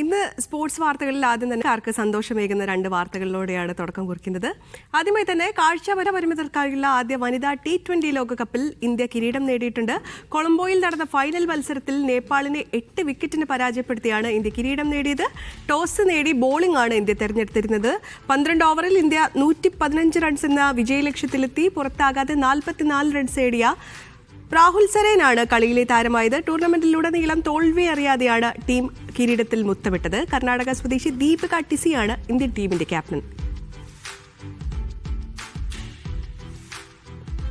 ഇന്ന് സ്പോർട്സ് വാർത്തകളിൽ ആദ്യം തന്നെ ആർക്ക് സന്തോഷമേകുന്ന രണ്ട് വാർത്തകളിലൂടെയാണ് തുടക്കം കുറിക്കുന്നത്. ആദ്യമായി തന്നെ കാഴ്ചപര പരിമിതർക്കായുള്ള ആദ്യ വനിതാ ടി ട്വന്റി ലോകകപ്പിൽ ഇന്ത്യ കിരീടം നേടിയിട്ടുണ്ട്. കൊളംബോയിൽ നടന്ന ഫൈനൽ മത്സരത്തിൽ നേപ്പാളിനെ എട്ട് വിക്കറ്റിന് പരാജയപ്പെടുത്തിയാണ് ഇന്ത്യ കിരീടം നേടിയത്. ടോസ് നേടി ബോളിംഗ് ആണ് ഇന്ത്യ തെരഞ്ഞെടുത്തിരുന്നത്. പന്ത്രണ്ട് ഓവറിൽ ഇന്ത്യ നൂറ്റി പതിനഞ്ച് റൺസ് എന്ന വിജയലക്ഷ്യത്തിലെത്തി. പുറത്താകാതെ നാൽപ്പത്തിനാല് റൺസ് നേടിയ രാഹുൽ സരേനാണ് കളിയിലെ താരമായത്. ടൂർണമെന്റിലുടനീളം തോൽവി അറിയാതെയാണ് ടീം കിരീടത്തിൽ മുത്തമിട്ടത് കർണാടക സ്വദേശി ദീപിക ടിസിയാണ് ഇന്ത്യൻ ടീമിന്റെ ക്യാപ്റ്റൻ.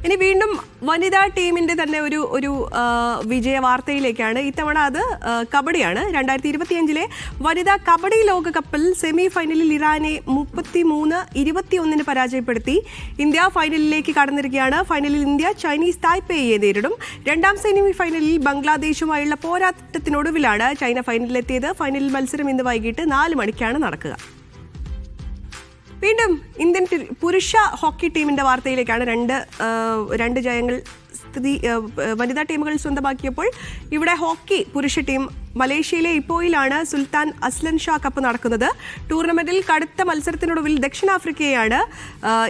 ഇനി വീണ്ടും വനിതാ ടീമിന്റെ തന്നെ ഒരു ഒരു വിജയ വാർത്തയിലേക്കാണ്. ഇത്തവണ അത് കബഡിയാണ്. രണ്ടായിരത്തി ഇരുപത്തിയഞ്ചിലെ വനിതാ കബഡി ലോകകപ്പിൽ സെമി ഫൈനലിൽ ഇറാനെ മുപ്പത്തി മൂന്ന് ഇരുപത്തിയൊന്നിന് പരാജയപ്പെടുത്തി. ഇന്ത്യ ഫൈനലിലേക്ക് കടന്നിരിക്കുകയാണ്. ഫൈനലിൽ ഇന്ത്യ ചൈനീസ് തായ്പേയെ നേരിടും. രണ്ടാം സെമി ഫൈനലിൽ ബംഗ്ലാദേശുമായുള്ള പോരാട്ടത്തിനൊടുവിലാണ് ചൈന ഫൈനലിലെത്തിയത്. ഫൈനൽ മത്സരം ഇന്ന് വൈകിട്ട് നാല് മണിക്കാണ് നടക്കുക. വീണ്ടും ഇന്ത്യൻ പുരുഷ ഹോക്കി ടീമിന്റെ വാർത്തയിലേക്കാണ് രണ്ട് രണ്ട് ജയങ്ങൾ സ്ഥിതി വനിതാ ടീമുകൾ സ്വന്തമാക്കിയപ്പോൾ ഇവിടെ ഹോക്കി പുരുഷ ടീം മലേഷ്യയിലെ ഇപ്പോയിലാണ് സുൽത്താൻ അസ്ലൻ ഷാ കപ്പ് നടക്കുന്നത്. ടൂർണമെന്റിൽ കടുത്ത മത്സരത്തിനൊടുവിൽ ദക്ഷിണാഫ്രിക്കയെയാണ്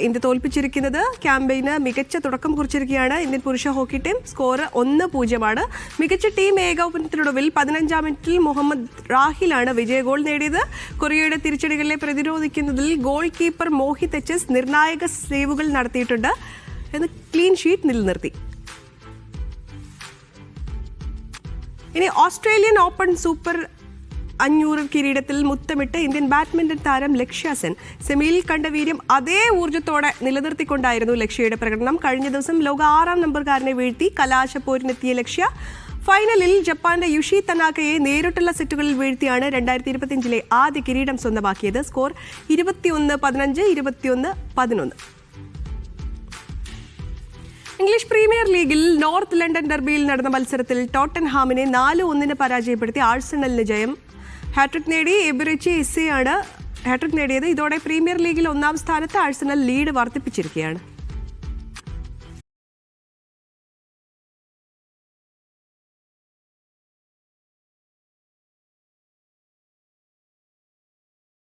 ഇന്ത്യ തോൽപ്പിച്ചിരിക്കുന്നത്. ക്യാമ്പയിന് മികച്ച തുടക്കം കുറിച്ചിരിക്കുകയാണ്. ഇന്ത്യൻ പുരുഷ ഹോക്കി ടീം സ്കോർ ഒന്ന് പൂജ്യമാണ്. മികച്ച ടീം ഏകോപനത്തിനൊടുവിൽ പതിനഞ്ചാം മിനിറ്റിൽ മുഹമ്മദ് റാഹിലാണ് വിജയ ഗോൾ നേടിയത്. കൊറിയയുടെ തിരിച്ചടികളെ പ്രതിരോധിക്കുന്നതിൽ goal keeper Mohit H S നിർണായക സേവുകൾ നടത്തിയിട്ടുണ്ട്. എന്ന് ക്ലീൻ ഷീറ്റ് നിലനിർത്തി. ഇനി ഓസ്ട്രേലിയൻ ഓപ്പൺ സൂപ്പർ അഞ്ഞൂറ് കിരീടത്തിൽ മുത്തമിട്ട് ഇന്ത്യൻ ബാഡ്മിന്റൺ താരം ലക്ഷ്യ സെൻ. സെമിയിൽ കണ്ട വീര്യം അതേ ഊർജത്തോടെ നിലനിർത്തിക്കൊണ്ടായിരുന്നു ലക്ഷ്യയുടെ പ്രകടനം. കഴിഞ്ഞ ദിവസം ലോക ആറാം നമ്പർകാരനെ വീഴ്ത്തി കലാശപ്പോരിനെത്തിയ ലക്ഷ്യ ഫൈനലിൽ ജപ്പാന്റെ യുഷി തനാക്കയെ നേരിട്ടുള്ള സെറ്റുകളിൽ വീഴ്ത്തിയാണ് രണ്ടായിരത്തി ഇരുപത്തിയഞ്ചിലെ ആദ്യ കിരീടം സ്വന്തമാക്കിയത്. സ്കോർ ഇരുപത്തിയൊന്ന് പതിനഞ്ച് ഇരുപത്തിയൊന്ന് പതിനൊന്ന്. ഇംഗ്ലീഷ് പ്രീമിയർ ലീഗിൽ നോർത്ത് ലണ്ടൻ ഡെർബിയിൽ നടന്ന മത്സരത്തിൽ ടോട്ടൻഹാമിനെ നാല് ഒന്നിന് പരാജയപ്പെടുത്തി ആഴ്സണലിന് ജയം. ഹാട്രിക് നേടി എബിറിച്ചി ഇസയാണ് ഹാട്രിക് നേടിയത്. ഇതോടെ പ്രീമിയർ ലീഗിൽ ഒന്നാം സ്ഥാനത്ത് ആഴ്സണൽ ലീഡ് വർദ്ധിപ്പിച്ചിരിക്കുകയാണ്.